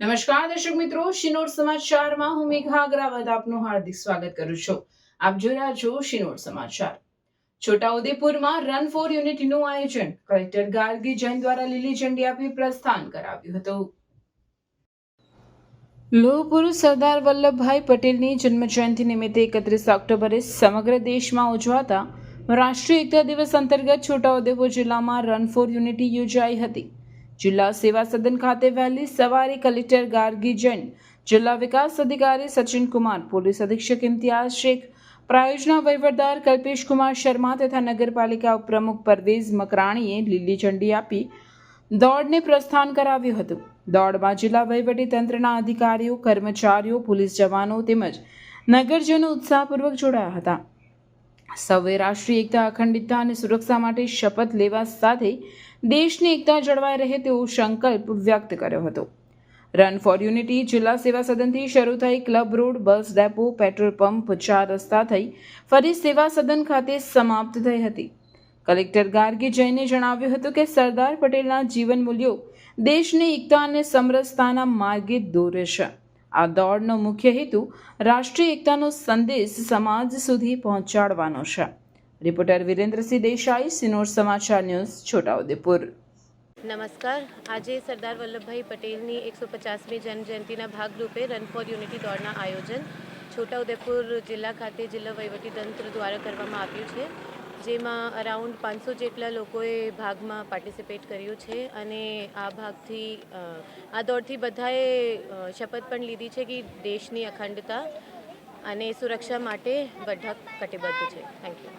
નમસ્કાર દર્શક મિત્રો, શિનોર સમાચારમાં હું મેઘા અગ્રાવત આપનું હાર્દિક સ્વાગત કરું છું. આપ જોઈ રહ્યા છો શિનોર સમાચાર. છોટાઉદેપુરમાં રન ફોર યુનિટીનું આયોજન કલેક્ટર ગાર્ગી જૈન દ્વારા લીલી ઝંડી આપી પ્રસ્થાન કરાવ્યું હતું. લોહ પુરુષ સરદાર વલ્લભભાઈ પટેલની જન્મજયંતિ નિમિત્તે એકત્રીસ ઓક્ટોબરે સમગ્ર દેશમાં ઉજવાતા રાષ્ટ્રીય એકતા દિવસ અંતર્ગત છોટાઉદેપુર જિલ્લામાં રન ફોર યુનિટી યોજાઈ હતી. જિલ્લા સેવા સદન ખાતે વહેલી સવારે કલેક્ટર ગાર્ગી જૈન, જિલ્લા વિકાસ અધિકારી સચિન કુમાર પોલીસ અધિક્ષક ઇમ્તિયાઝ શેખ, પ્રાયોજના વહીવટદાર કલ્પેશ કુમાર શર્મા તથા નગરપાલિકા ઉપપ્રમુખ પરવેઝ મકરાણીએ લીલી ઝંડી આપી દોડને પ્રસ્થાન કરાવ્યું હતું. દોડમાં જિલ્લા તંત્રના અધિકારીઓ, કર્મચારીઓ, પોલીસ જવાનો તેમજ નગરજનો ઉત્સાહપૂર્વક જોડાયા હતા. સૌએ રાષ્ટ્રીય એકતા, અખંડિતતા અને સુરક્ષા માટે શપથ લેવા સાથે દેશની એકતા જળવાઈ રહે તેવો સંકલ્પ વ્યક્ત કર્યો હતો. રન ફોર યુનિટી જિલ્લા સેવા સદનથી શરૂ થઈ club road bus depot petrol pump ચાર રસ્તા થઈ ફરી સેવા સદન ખાતે સમાપ્ત થઈ હતી. કલેક્ટર ગાર્ગી જૈને જણાવ્યું હતું કે સરદાર પટેલના જીવન મૂલ્યો દેશની એકતા અને સમરસતાના માર્ગે દોરે છે. આ દોડનો મુખ્ય હેતુ રાષ્ટ્રીય એકતાનો સંદેશ સમાજ સુધી પહોંચાડવાનો છે. રિપોર્ટર વિરેન્દ્રસિંહ દેસાઈ, સિનોર સમાચાર ન્યૂઝ, છોટાઉદેપુર. નમસ્કાર. આજે સરદાર વલ્લભભાઈ પટેલની એકસો પચાસમી જન્મજયંતિના ભાગરૂપે રન ફોર યુનિટી દોડના આયોજન છોટાઉદેપુર જિલ્લા ખાતે જિલ્લા વહીવટીતંત્ર દ્વારા કરવામાં આવ્યું છે. જેમાં અરાઉન્ડ પાંચસો જેટલા લોકોએ ભાગમાં પાર્ટિસિપેટ કર્યું છે અને આ ભાગથી આ દોડથી બધાએ શપથ પણ લીધી છે કે દેશની અખંડતા અને સુરક્ષા માટે બધા કટિબદ્ધ છે. Thank you